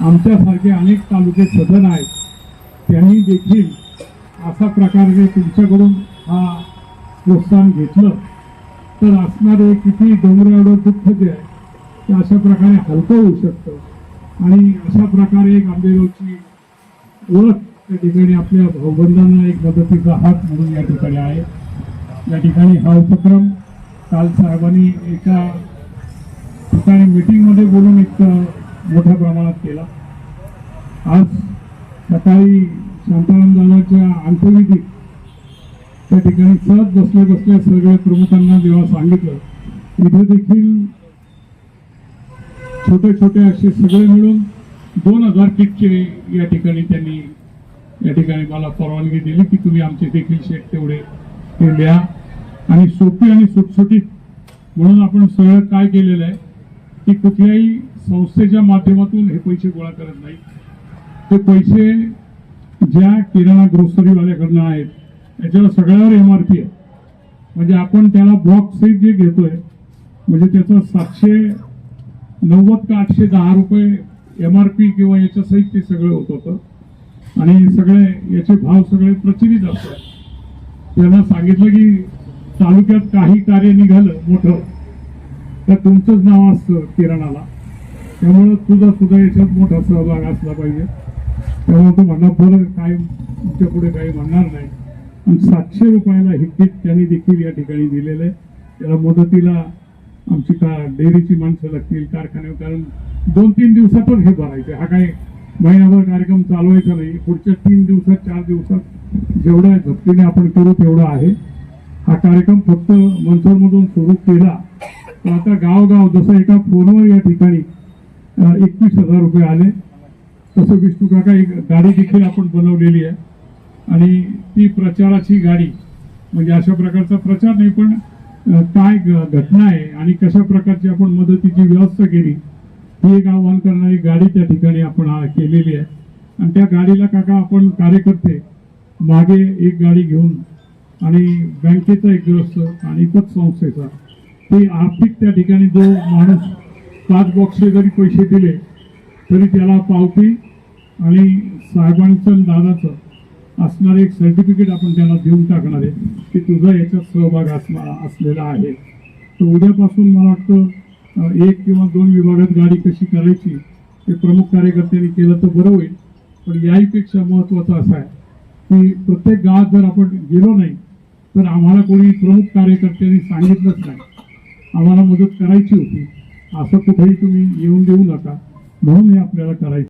आमच्यासारखे अनेक तालुके सदन आहेत. त्यांनी देखील अशा प्रकारे तुमच्याकडून हा प्रोत्साहन घेतलं. तर असणारे किती डोंगर एवढं दुःख जे आहे ते अशा प्रकारे हलकं होऊ शकतं. आणि अशा प्रकारे एक आंबेगावची ओळख त्या ठिकाणी आपल्या भाऊबंधांना एक मदतीचा हात म्हणून या ठिकाणी आहे. या ठिकाणी हा उपक्रम काल साहेबांनी एका ठिकाणी मीटिंगमध्ये बोलून एक मोठ्या प्रमाणात केला. आज सकाळी शांताराम दादाच्या अंत्यविधीत त्या ठिकाणी सहज बसल्या बसल्या सगळ्या प्रमुखांना जेव्हा सांगितलं इथे देखील छोटे छोटे असे सगळे मिळून दोन हजार किटचे या ठिकाणी त्यांनी या ठिकाणी मला परवानगी दिली की तुम्ही आमचे देखील शेट तेवढे ते द्या आणि सोपी आणि सुटसुटीत म्हणून आपण सगळं काय केलेलं आहे की कुठल्याही संस्थेच्या माध्यमातून हे पैसे गोळा करत नाही. ते पैसे ज्या किराणा ग्रोसरीवाल्याकडनं आहेत त्याच्यावर सगळ्यावर एम आर पी आहे. म्हणजे आपण त्याला बॉक्स सहित जे घेतोय म्हणजे त्याचं सातशे नव्वद का आठशे दहा रुपये एम आर पी किंवा याच्या सहित ते सगळं होत होतं. आणि सगळे याचे भाव सगळे प्रचलित असतात. त्यांना सांगितलं की तालुक्यात काही कार्य निघालं मोठं तर तुमचंच नाव असतं किराणाला. त्यामुळं तुझा सुद्धा याच्यात मोठा सहभाग असला पाहिजे. त्यामुळे तो म्हणा बरं काय तुमच्यापुढे काही म्हणणार नाही. आणि सातशे रुपयाला हे किट त्यांनी देखील या ठिकाणी दिलेलं आहे. त्याला मदतीला आमची का डेअरीची माणसं लागतील कारखान्यावर कारण दोन तीन दिवसातच हे भरायचे हा काय महिनाभर कार्यक्रम चालवायचा नाही. पुढच्या तीन दिवसात चार दिवसात जेवढ्या झपटीने आपण करू तेवढा आहे. हा कार्यक्रम फक्त मनसरमधून सुरू केला आता गावगाव जसं एका फोनवर या ठिकाणी एकवीस हजार रुपये आले. तसं विष्णू काका एक गाडी देखील आपण बनवलेली आहे. आणि ती प्रचाराची गाडी म्हणजे अशा प्रकारचा प्रचार नाही पण काय घटना आहे आणि कशा प्रकारची आपण मदतीची व्यवस्था केली ही एक आव्हान करणारी गाडी त्या ठिकाणी आपण केलेली आहे. आणि त्या गाडीला काका आपण कार्यकर्ते मागे एक गाडी घेऊन आणि बँकेचा एक ग्रस्त आणि इतर ते आर्थिक त्या ठिकाणी जो माणूस पाच बॉक्सचे जरी पैसे दिले तरी त्याला पावती आणि साहेबांचं दादाचं असणारं एक सर्टिफिकेट आपण त्याला देऊन टाकणार आहे. की तुझा याच्यात सहभाग असणार असलेला आहे. तर उद्यापासून मला वाटतं एक किंवा दोन विभागात गाडी कशी करायची ते प्रमुख कार्यकर्त्यांनी केलं तर बरं होईल. पण याहीपेक्षा महत्त्वाचं असं आहे की प्रत्येक गावात जर आपण गेलो नाही तर आम्हाला कोणी प्रमुख कार्यकर्त्यांनी सांगितलंच नाही. आम्हाला मदत करायची होती. असं कुठेही तुम्ही येऊन देऊ नका. म्हणून हे आपल्याला करायचं.